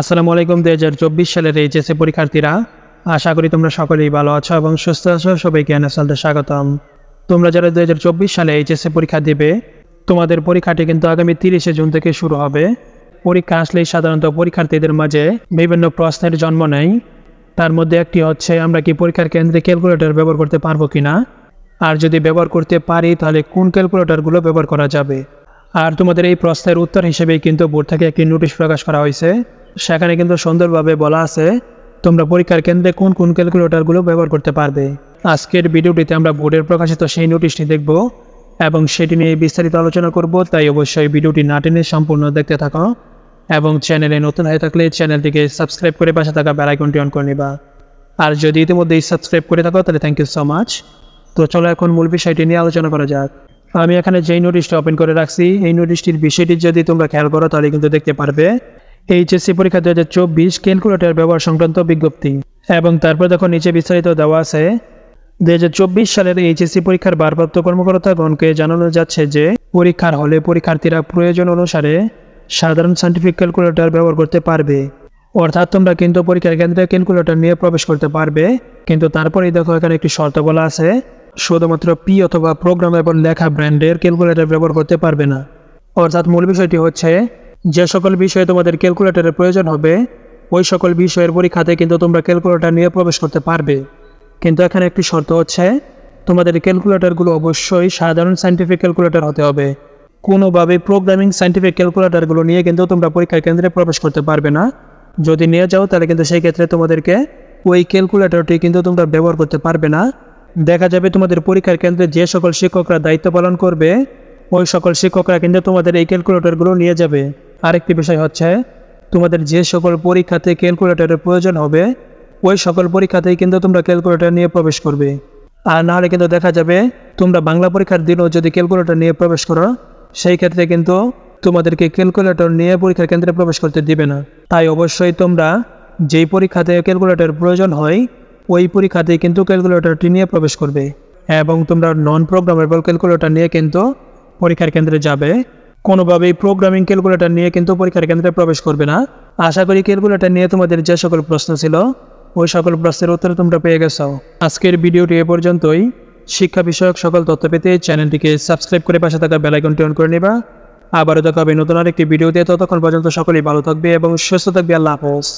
আসসালামু আলাইকুম দু হাজার চব্বিশ সালের এইচএসএ পরীক্ষার্থীরা। আশা করি তোমরা সকলেই ভালো আছো এবং সুস্থ আছো, সবাইকে এনএসএলতে স্বাগতম। তোমরা যারা দু হাজার চব্বিশ সালে এইচএসএ পরীক্ষা দেবে, তোমাদের পরীক্ষাটি কিন্তু আগামী তিরিশে জুন থেকে শুরু হবে। পরীক্ষা আসলেই সাধারণত পরীক্ষার্থীদের মাঝে বিভিন্ন প্রশ্নের জন্ম নেয়। তার মধ্যে একটি হচ্ছে, আমরা কি পরীক্ষার কেন্দ্রে ক্যালকুলেটর ব্যবহার করতে পারব কিনা? আর যদি ব্যবহার করতে পারি, তাহলে কোন ক্যালকুলেটরগুলো ব্যবহার করা যাবে? আর তোমাদের এই প্রশ্নের উত্তর হিসেবেই কিন্তু বোর্ড থেকে একটি নোটিশ প্রকাশ করা হয়েছে। সেখানে কিন্তু সুন্দরভাবে বলা আছে, তোমরা পরীক্ষার কেন্দ্রে কোন কোন ক্যালকুলেটরগুলো ব্যবহার করতে পারবে। আজকের ভিডিওটিতে আমরা বোর্ডের প্রকাশিত সেই নোটিশটি দেখব এবং সেটি নিয়ে বিস্তারিত আলোচনা করব, তাই অবশ্যই ভিডিওটি না টেনে সম্পূর্ণ দেখতে থাকো এবং চ্যানেলে নতুন হয়ে থাকলে চ্যানেলটিকে সাবস্ক্রাইব করে পাশে থাকা বেলাইকনটি অন করে নিবা। আর যদি ইতিমধ্যেই সাবস্ক্রাইব করে থাকো, তাহলে থ্যাংক ইউ সো মাচ তো চলো এখন মূল বিষয়টি নিয়ে আলোচনা করা যাক। আমি এখানে যেই নোটিশটা ওপেন করে রাখছি, এই নোটিশটির বিষয়টি যদি তোমরা খেয়াল করো, তাহলে কিন্তু দেখতে পারবে এইচএসসি পরীক্ষা দু হাজার চব্বিশ ক্যালকুলেটর ব্যবহার সংক্রান্ত বিজ্ঞপ্তি। এবং তারপর দেখো নিচে বিস্তারিত দেওয়া আছে দু হাজার চব্বিশ সালের এইচএসসি পরীক্ষার ভারপ্রাপ্ত কর্মকর্তাগণকে জানানো যাচ্ছে যে, পরীক্ষার হলে পরীক্ষার্থীরা প্রয়োজন অনুসারে সাধারণ সায়েন্টিফিক ক্যালকুলেটর ব্যবহার করতে পারবে। অর্থাৎ তোমরা কিন্তু পরীক্ষার কেন্দ্রে ক্যালকুলেটর নিয়ে প্রবেশ করতে পারবে। কিন্তু তারপরেই দেখো এখানে একটি শর্ত বলা আছে, শুধুমাত্র পি অথবা প্রোগ্রাম এবং লেখা ব্র্যান্ডের ক্যালকুলেটর ব্যবহার করতে পারবে না। অর্থাৎ মূল বিষয়টি হচ্ছে যে সকল বিষয়ে তোমাদের ক্যালকুলেটরের প্রয়োজন হবে, ওই সকল বিষয়ের পরীক্ষাতে কিন্তু তোমরা ক্যালকুলেটর নিয়ে প্রবেশ করতে পারবে। কিন্তু এখানে একটি শর্ত হচ্ছে, তোমাদের ক্যালকুলেটরগুলো অবশ্যই সাধারণ সায়েন্টিফিক ক্যালকুলেটর হতে হবে। কোনোভাবে প্রোগ্রামিং সাইন্টিফিক ক্যালকুলেটরগুলো নিয়ে কিন্তু তোমরা পরীক্ষার কেন্দ্রে প্রবেশ করতে পারবে না। যদি নিয়ে যাও, তাহলে কিন্তু সেই ক্ষেত্রে তোমাদেরকে ওই ক্যালকুলেটরটি কিন্তু তোমরা ব্যবহার করতে পারবে না। দেখা যাবে তোমাদের পরীক্ষার কেন্দ্রে যে সকল শিক্ষকরা দায়িত্ব পালন করবে, ওই সকল শিক্ষকরা কিন্তু তোমাদের এই ক্যালকুলেটরগুলো নিয়ে যাবে। আরেকটি বিষয় হচ্ছে, তোমাদের যে সকল পরীক্ষাতে ক্যালকুলেটরের প্রয়োজন হবে, ওই সকল পরীক্ষাতেই কিন্তু তোমরা ক্যালকুলেটর নিয়ে প্রবেশ করবে। আর নাহলে কিন্তু দেখা যাবে, তোমরা বাংলা পরীক্ষার দিনও যদি ক্যালকুলেটর নিয়ে প্রবেশ করো, সেই ক্ষেত্রে কিন্তু তোমাদেরকে ক্যালকুলেটর নিয়ে পরীক্ষার কেন্দ্রে প্রবেশ করতে দিবে না। তাই অবশ্যই তোমরা যেই পরীক্ষাতে ক্যালকুলেটর প্রয়োজন হয়, ওই পরীক্ষাতেই কিন্তু ক্যালকুলেটরটি নিয়ে প্রবেশ করবে। এবং তোমরা নন প্রোগ্রামেবল ক্যালকুলেটর নিয়ে কিন্তু পরীক্ষার কেন্দ্রে যাবে। কোনোভাবেই প্রোগ্রামিং ক্যালকুলেটর নিয়ে কিন্তু পরীক্ষার কেন্দ্রে প্রবেশ করবে না। আশা করি ক্যালকুলেটর নিয়ে তোমাদের যে সকল প্রশ্ন ছিল, ওই সকল প্রশ্নের উত্তর তোমরা পেয়ে গেছো। আজকের ভিডিওটি এ পর্যন্তই। শিক্ষা বিষয়ক সকল তথ্য পেতে চ্যানেলটিকে সাবস্ক্রাইব করে পাশে থাকা বেলাইকনটি অন করে নেবা। আবারও দেখা হবে নতুন আরেকটি ভিডিওতে। ততক্ষণ পর্যন্ত সকলেই ভালো থাকবে এবং সুস্থ থাকবে। আল্লাহ হাফেজ।